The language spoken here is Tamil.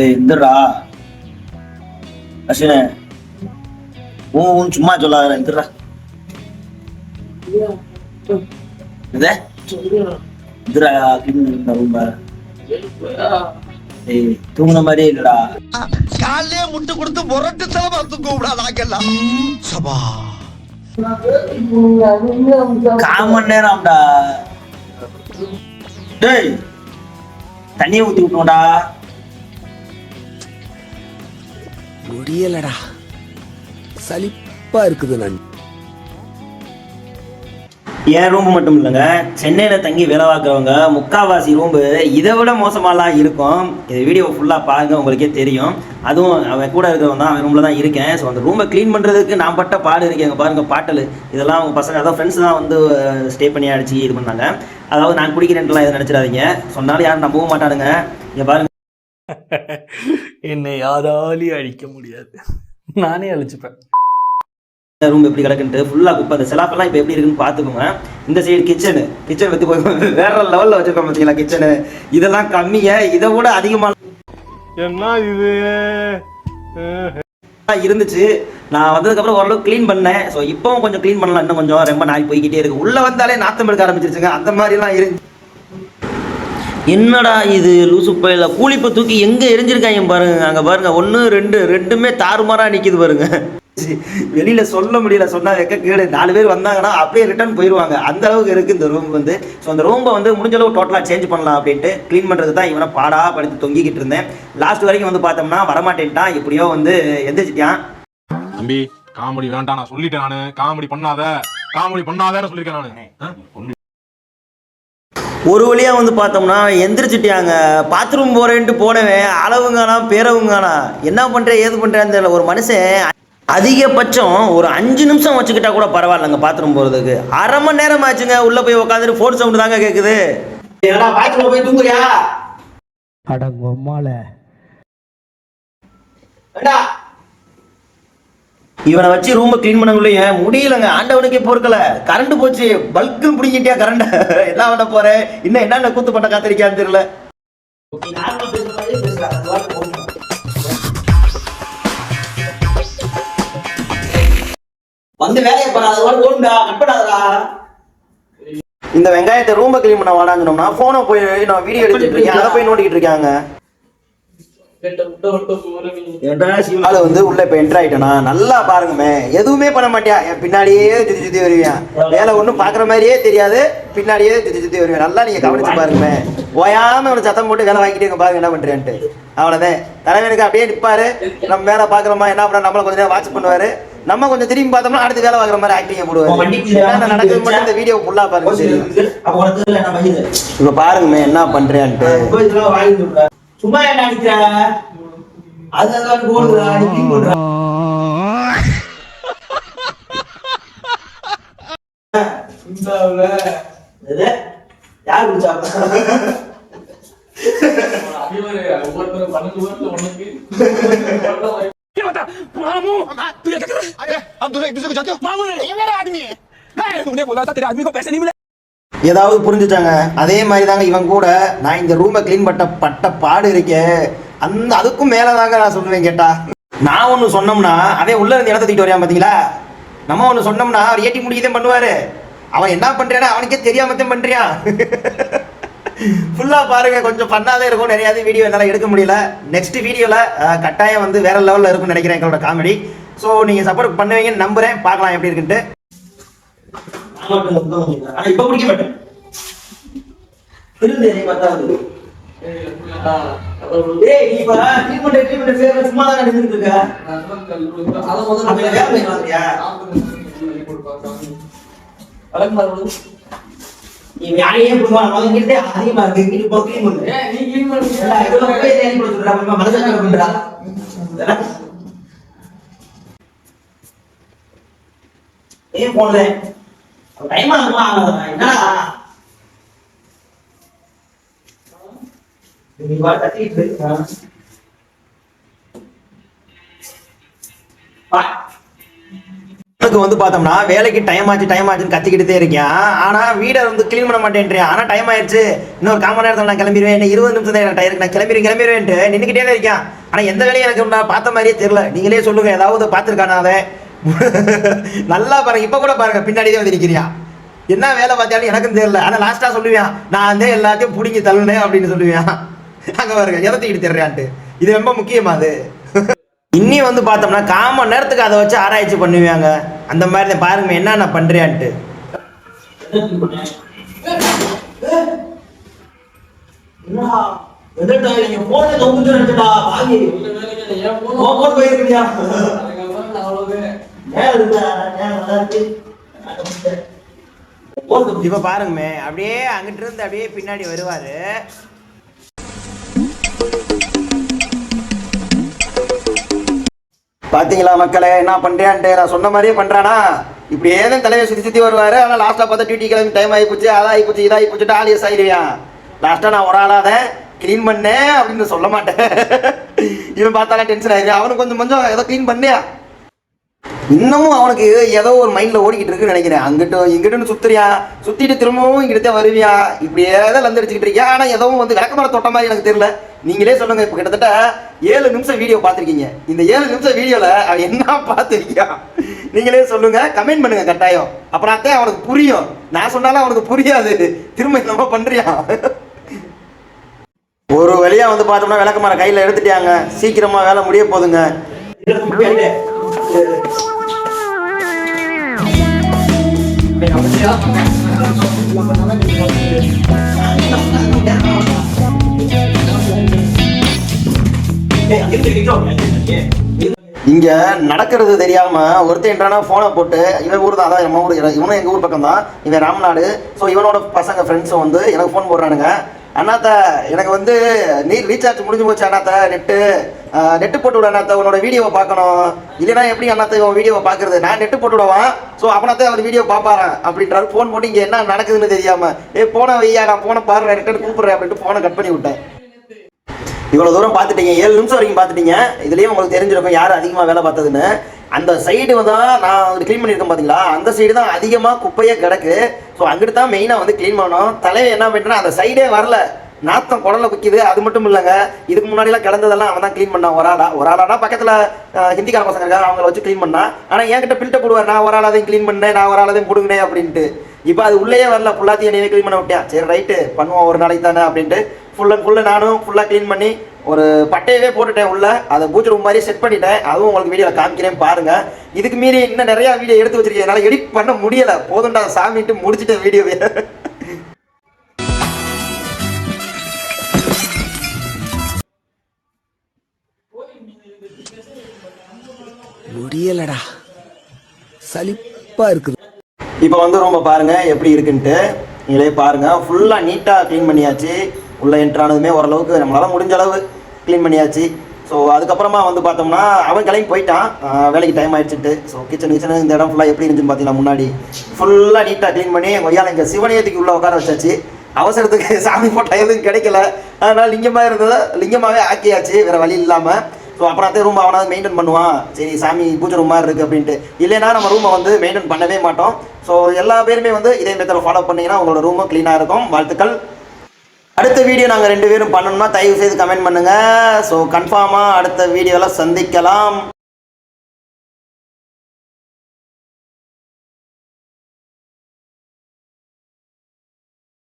ஏய் ஊ ஊன்னு சும்மா சொல்லாத இந்தடா. இதே? இந்தடா கிளீன் ரொம்ப ஏய் தூங்குன மாதிரியே இல்லடா. காலையே முட்டு கொடுத்து முரட்டு செலவா தூக்க விடாதாங்கெல்லாம் சபா. கால் மணி நேரம்டா. டேய் தண்ணியை ஊத்தி விட்டோம்டா முடியலடா. சலிப்பா இருக்குது நான். என் ரூம் மட்டும் இல்லைங்க? சென்னையில் தங்கி வேலை பார்க்குறவங்க முக்காவாசி ரூம்பு இதை விட மோசமாலாம் இருக்கும். இது வீடியோ ஃபுல்லாக பாருங்க உங்களுக்கே தெரியும். அதுவும் அவன் கூட இருக்கிறவன் தான் அவன் ரூமில் தான் இருக்கேன். ஸோ அந்த ரூமை க்ளீன் பண்ணுறதுக்கு நான் பட்ட பாடு இருக்கேங்க பாருங்க பாட்டல். இதெல்லாம் அவங்க பசங்க அதான் ஃப்ரெண்ட்ஸ் தான் வந்து ஸ்டே பண்ணி அடிச்சு இது பண்ணாங்க. அதாவது நான் குடிக்கிறேன்ட்டுலாம் எதுவும் நினச்சிடாதீங்க. சொன்னாலும் யாரும் நம்பவும் மாட்டானுங்க. இங்கே பாருங்க. என்னை யாராலையும் அழிக்க முடியாது. நானே அழிச்சுப்பேன். ரூம் எப்படி கிடக்குன்ட்டு ஃபுல்லாக குப்பை. அந்த செலாப்பெல்லாம் இப்போ எப்படி இருக்குன்னு பார்த்துக்கோங்க. இந்த சைடு கிச்சனு கிச்சன் பற்றி போய் வேற லெவலில் வச்சிருக்கோம் பார்த்தீங்களா கிச்சனு இதெல்லாம் கம்மிங்க இதை விட அதிகமாக என்ன இது? இருந்துச்சு. நான் வந்ததுக்கப்புறம் ஓரளவு க்ளீன் பண்ணேன். ஸோ இப்போவும் கொஞ்சம் க்ளீன் பண்ணலாம். இன்னும் கொஞ்சம் ரொம்ப நாய் போய்கிட்டே இருக்கு. உள்ளே வந்தாலே நாத்தம் எடுக்க ஆரம்பிச்சிருச்சுங்க. அந்த மாதிரிலாம் இரு என்னடா இது? லூசு பையில கூலிப்பை தூக்கி எங்கே எரிஞ்சிருக்காங்க பாருங்க. அங்கே பாருங்க ஒன்று ரெண்டு ரெண்டுமே தாறுமாறாக நிற்கிது பாருங்க. வெளியில சொல்ல முடியல சொன்னா வெக்க கேடு. நாலு பேர் வந்தாங்கன்னா அப்படியே ரிட்டர்ன் போயிடுவாங்க அந்த அளவுக்கு இருக்கு இந்த ரூம் வந்து. ஸோ அந்த ரூமை வந்து முடிஞ்ச அளவு டோட்டலாக சேஞ்ச் பண்ணலாம் அப்படின்ட்டு க்ளீன் பண்ணுறது தான் இவனை பாடா படுத்து தொங்கிக்கிட்டு இருந்தேன். லாஸ்ட் வரைக்கும் வந்து பார்த்தோம்னா வரமாட்டேன்ட்டான் எப்படியோ வந்து எந்திரிச்சிட்டான். தம்பி காமெடி வேண்டாம். நான் சொல்லிட்டேன் நானு. காமெடி பண்ணாத. காமெடி பண்ணாதன்னு சொல்லிருக்கேன் நானு. ஒரு வழியாக வந்து பார்த்தோம்னா எந்திரிச்சிட்டியாங்க. பாத்ரூம் போகிறேன்ட்டு போனவன் அளவுங்கானா பேரவுங்கானா என்ன பண்ணுறேன் ஏது பண்ணுறேன்னு தெரியல. ஒரு மனுஷன் அதிகபட்சம் ஒரு அஞ்சு நிமிஷம் வச்சுக்கிட்டா கூட பரவாயில்லைங்க பாத்ரூம் போகிறதுக்கு அரை மணி நேரம் ஆச்சுங்க. உள்ளே போய் உட்காந்துட்டு ஃபோன் சவுண்டு தாங்க கேட்குது போய் தூங்குறியா? ஏண்டா? இவனை வச்சு ரூமை க்ளீன் பண்ணக்குள்ளேயே முடியலங்க. ஆண்டவனுக்கே பொறுக்கல. கரண்ட் போச்சு. பல்க்கு பிடிக்கிட்டியா கரண்ட் என்ன பண்ண போறேன் இன்னும் என்னென்ன கூத்து பண்ண காத்திருக்கான்னு தெரியல. வந்து வேலையை பண்ணாத ஓடுடா கட் பண்ணாதடா. இந்த வெங்காயத்தை ரூமை க்ளீன் பண்ண வாடாங்கணும்னா போனை போய் நான் வீடியோ எடுத்துட்டு இருக்கேன். அதை போய் நோண்டிக்கிட்டு இருக்காங்க. ஆளு வந்து உள்ள இப்ப என்டர் ஆயிட்டனா? நல்லா பாருங்கமே எதுவுமே பண்ண மாட்டியா? என் பின்னாடியே சுத்தி சுத்தி வருவியான் வேலை ஒண்ணும் பாக்குற மாதிரியே தெரியாது. பின்னாடியே சுத்தி சுத்தி வருவேன் நல்லா நீங்க கவனிச்சு பாருங்கமே ஓயாம அவனை சத்தம் போட்டு வேலை வாங்கிட்டு பாருங்க என்ன பண்றேன்ட்டு. அவ்வளவுதான். தலைவனுக்கு அப்படியே நிப்பாரு. நம்ம வேலை பாக்குறோமா என்ன பண்ண நம்மள கொஞ்ச நேரம் வாட்ச் பண்ணுவாரு. நம்ம கொஞ்சம் திரும்பி பார்த்தோம்னா அடுத்து வேலை பார்க்குற மாதிரி ஆக்டிங் போடுவாரு. என்ன நடக்குது மட்டும் இந்த வீடியோ ஃபுல்லா பாருங்க தெரியும் இப்ப பாருங்கமே என்ன பண்றேன்ட்டு. சும்மா என்ன அடிக்கிற? அது அதான் போடுறா நீ போடுறா? யார் குடிச்சா? ஏதாவது புரிஞ்சுட்டாங்க? அதே மாதிரி தாங்க இவன் கூட. நான் இந்த ரூமை க்ளீன் பண்ண பட்ட பாடு இருக்கே. அந்த அதுக்கும் மேலே தாங்க நான் சொல்லுவேன் கேட்டா. நான் ஒன்று சொன்னோம்னா அதே உள்ள இருந்து இடத்த தூக்கிட்டு வரையான் பார்த்தீங்களா நம்ம ஒன்று சொன்னோம்னா அவர் ஏட்டி முடிக்கதான் பண்ணுவாரு. அவன் என்ன பண்றானா அவனுக்கே தெரியாமத்தான் பண்ணுறியா ஃபுல்லாக பாருங்க கொஞ்சம் பண்ணாதே இருக்கும். நிறைய வீடியோ என்னால் எடுக்க முடியல. நெக்ஸ்ட் வீடியோவில் கட்டாயம் வந்து வேற லெவலில் இருக்கும்னு நினைக்கிறேன் எங்களோட காமெடி ஸோ நீங்கள் சப்போர்ட் பண்ணுவீங்கன்னு நம்புகிறேன் பார்க்கலாம் எப்படி இருக்குன்ட்டு. ஆனா இப்ப குடிக்க மாட்டேன். திருந்தேரி பத்தாவது சும்மா தான் நடந்துட்டு இருக்க? வேலை வந்தியா? நீ வேலையே புடுவா அவங்க கிட்ட அதிகமா இருக்கு. இங்கிட்டு போ க்ளீன் பண்ணு. இதெல்லாம் போய் தேடி போட சொல்றா, அப்புறமா மனசாட்சி பண்றா. இதெல்லாம். ஏன் போனதே டைம் ஆகுமா? என்னடா? நீ கத்திட்டு வந்து பார்த்தோம்னா வேலைக்கு டைம் ஆச்சு டைம் ஆச்சுன்னு கத்திக்கிட்டே இருக்கேன் ஆனா வீடை வந்து க்ளீன் பண்ண மாட்டேன்றியா? ஆனா டைம் ஆயிடுச்சு இன்னொரு காமன் நேரத்தில் நான் கிளம்பிடுவேன். இருபது நிமிஷம் தான் எனக்கு டைம் நான் கிளம்பிடுவேன் கிளம்பிடுவேன்ட்டு நின்றுக்கிட்டே தான் இருக்கேன் ஆனா எந்த வேலையும் எனக்கு நான் பார்த்த மாதிரியே தெரியல. நீங்களே சொல்லுங்க ஏதாவது பார்த்துருக்கானா அதை நல்லா பாருங்க இப்ப கூட பாருங்க பின்னாடி தான் வந்து நிக்கிறியா? என்ன வேலை பார்த்தாலும் எனக்கும் தெரியல. ஆனா லாஸ்டா சொல்லுவேன் நான் வந்து எல்லாத்தையும் பிடிங்கி தள்ளுனேன் அப்படின்னு சொல்லுவேன் அங்க பாருங்க எதத்திக்கிட்டு தெரியறான்ட்டு. இது ரொம்ப முக்கியமா அது. இன்னி வந்து பார்த்தோம்னா காமன் நேரத்துக்கு அதை வச்சு ஆராய்ச்சி பண்ணுவாங்க அந்த மாதிரி தான் பாருங்க என்னென்ன பண்றியான்ட்டு. இப்ப பாருங்கமே அப்படியே அங்கிட்டு இருந்து அப்படியே பின்னாடி வருவாரு. பாத்தீங்களா மக்களே என்ன பண்றியான்ட்டு நான் சொன்ன மாதிரியே பண்றானா? இப்படியே தான் தலையை சுத்தி சுத்தி வருவாரு. ஆனா லாஸ்டா பார்த்தா டியூட்டி கிளம்பி டைம் ஆகி போச்சு அதாகி போச்சு இதாகி போச்சுட்டு ஆலியஸ் ஆயிடுவான் லாஸ்டா நான் ஒரு ஆளாத க்ளீன் பண்ணேன் அப்படின்னு சொல்ல மாட்டேன். இவன் பார்த்தாலும் டென்ஷன் ஆயிடுச்சு அவனுக்கு கொஞ்சம் கொஞ்சம் ஏதோ க்ளீன் பண்ணியா? இன்னமும் அவனுக்கு ஏதோ ஒரு மைண்டில் ஓடிக்கிட்டு இருக்குன்னு நினைக்கிறேன். அங்கிட்டும் இங்கிட்டு சுத்துறியா? சுற்றிட்டு திரும்பவும் இங்கிட்ட வருவியா? இப்படியே தான் லந்தடிச்சுக்கிட்டு இருக்கியா? ஆனால் எதுவும் வந்து விளக்கமான தொட்ட மாதிரி எனக்கு தெரியல. நீங்களே சொல்லுங்கள் இப்போ கிட்டத்தட்ட ஏழு நிமிஷம் வீடியோ பார்த்துருக்கீங்க. இந்த ஏழு நிமிஷம் வீடியோவில் அவன் என்ன பார்த்துருக்கியா? நீங்களே சொல்லுங்கள் கமெண்ட் பண்ணுங்கள் கட்டாயம். அப்புறம் அத்தே அவனுக்கு புரியும். நான் சொன்னாலும் அவனுக்கு புரியாது. திரும்ப என்னமோ பண்ணுறியா ஒரு வழியாக வந்து பார்த்தோம்னா விளக்கமாற கையில் எடுத்துட்டாங்க. சீக்கிரமாக வேலை முடிய போகுதுங்க இங்க நடக்கிறது தெரியாம ஒருத்தன் என்றானா போனை போட்டு இவன் ஊர் தான் அதான் நம்ம ஊர் இவனும் எங்க ஊர் பக்கம் தான் இவன் ராம்நாடு. ஸோ இவனோட பசங்க ஃப்ரெண்ட்ஸும் வந்து எனக்கு ஃபோன் போடுறானுங்க. அண்ணாத்தா எனக்கு வந்து நீர் ரீசார்ஜ் முடிஞ்சு போச்சு அண்ணாத்தா நெட்டு நெட்டு போட்டு விட அண்ணாத்த உன்னோட வீடியோவை பார்க்கணும். இல்லைனா எப்படி அண்ணாத்தா இவன் வீடியோவை பார்க்கறது? நான் நெட்டு போட்டு விடுவான் ஸோ அப்பனாத்தான் அவர் வீடியோ பார்ப்பாரன் அப்படின்றாரு. ஃபோன் போட்டு இங்கே என்ன நடக்குதுன்னு தெரியாமல் ஏ போன வையா நான் போன பாரு ரிட்டர்ன் கூப்பிட்றேன் அப்படின்ட்டு ஃபோனை கட் பண்ணி விட்டேன். இவ்வளோ தூரம் பார்த்துட்டீங்க. ஏழு நிமிஷம் வரைக்கும் பார்த்துட்டீங்க. இதுலேயும் உங்களுக்கு தெரிஞ்சிருக்கும் யார் அதிகமாக வேலை பார்த்ததுன்னு. அந்த சைடு வந்து நான் க்ளீன் பண்ணியிருக்கேன் பார்த்தீங்களா அந்த சைடு தான் அதிகமாக குப்பையே கிடக்கு. ஸோ அங்கிட்டு தான் மெயினாக வந்து க்ளீன் பண்ணணும் தலைவன் என்ன பண்ணிட்டேன்னா அந்த சைடே வரல. நாத்தம் குடல குக்கிது. அது மட்டும் இல்லைங்க. இதுக்கு முன்னாடிலாம் கிடந்ததெல்லாம் அவன் தான் க்ளீன் பண்ணான். ஒரு ஆளா. ஒரு ஆளானா பக்கத்தில் ஹிந்திக்கார பசங்க இருக்காங்க. அவங்கள வச்சு க்ளீன் பண்ணான் ஆனால் என்கிட்ட பில்ட்டை போடுவார். நான் ஒரு ஆளாதையும் க்ளீன் பண்ணேன். நான் ஒரு ஆளாதையும் கொடுங்கினேன் அப்படின்ட்டு. இப்போ அது உள்ளேயே வரல. ஃபுல்லாத்தையும் என்னையே க்ளீன் பண்ண விட்டேன் சரி ரைட்டு பண்ணுவோம். ஒரு நாளைக்கு தானே அப்படின்ட்டு. ஃபுல் அண்ட் ஃபுல்லு நானும் ஃபுல்லாக க்ளீன் பண்ணி ஒரு பட்டையவே போட்டுட்டேன் உள்ள. அதை பூச்சி ரூம் மாதிரி செட் பண்ணிட்டேன். அதுவும் உங்களுக்கு வீடியோவில் காமிக்கிறேன் பாருங்க. இதுக்கு மீறி இன்னும் நிறைய வீடியோ எடுத்து வச்சிருக்கேன். என்னால் எடிட் பண்ண முடியல. போதும்டா சாமிட்டு முடிச்சிட்டேன் வீடியோவே முடியலடா. சலிப்பா இருக்குது. இப்போ வந்து ரொம்ப பாருங்க எப்படி இருக்குன்ட்டு. நீங்களே பாருங்க ஃபுல்லாக நீட்டாக க்ளீன் பண்ணியாச்சு. உள்ளே என்ட்ரானதுமே ஓரளவுக்கு நம்மளால் முடிஞ்ச அளவு க்ளீன் பண்ணியாச்சு. ஸோ அதுக்கப்புறமா வந்து பார்த்தோம்னா அவன் கிளம்பி போயிட்டான். வேலைக்கு டைம் ஆயிடுச்சுட்டு ஸோ கிச்சன் கிச்சன் இந்த இடம் ஃபுல்லாக எப்படி இருந்துச்சுன்னு பார்த்தீங்கன்னா முன்னாடி ஃபுல்லாக நீட்டாக க்ளீன் பண்ணி கொய்யால இங்கே சிவனியத்துக்கு உள்ளே உட்கார வச்சாச்சு. அவசரத்துக்கு சாமி போட்டோ எதுவும் கிடைக்கல. அதனால் லிங்கமாக இருந்ததை லிங்கமாகவே ஆக்கியாச்சு வேறு வழி இல்லாமல் ஸோ அப்புறம் அதே ரூம் அவனாவது மெயின்டைன் பண்ணுவான். சரி சாமி பூஜை ரூம் மாதிரி இருக்குது அப்படின்ட்டு. இல்லைன்னா நம்ம ரூமை வந்து மெயின்டைன் பண்ணவே மாட்டோம். ஸோ எல்லா பேருமே வந்து இதே மெத்தடில் ஃபாலோ பண்ணிங்கன்னா உங்களோட ரூமும் க்ளீனாக இருக்கும். வாழ்த்துக்கள். அடுத்த வீடியோ நாங்கள் ரெண்டு பேரும் பண்ணணும்னா தயவு செய்து கமெண்ட் பண்ணுங்கள் ஸோ கன்ஃபார்மாக அடுத்த வீடியோவில் சந்திக்கலாம்.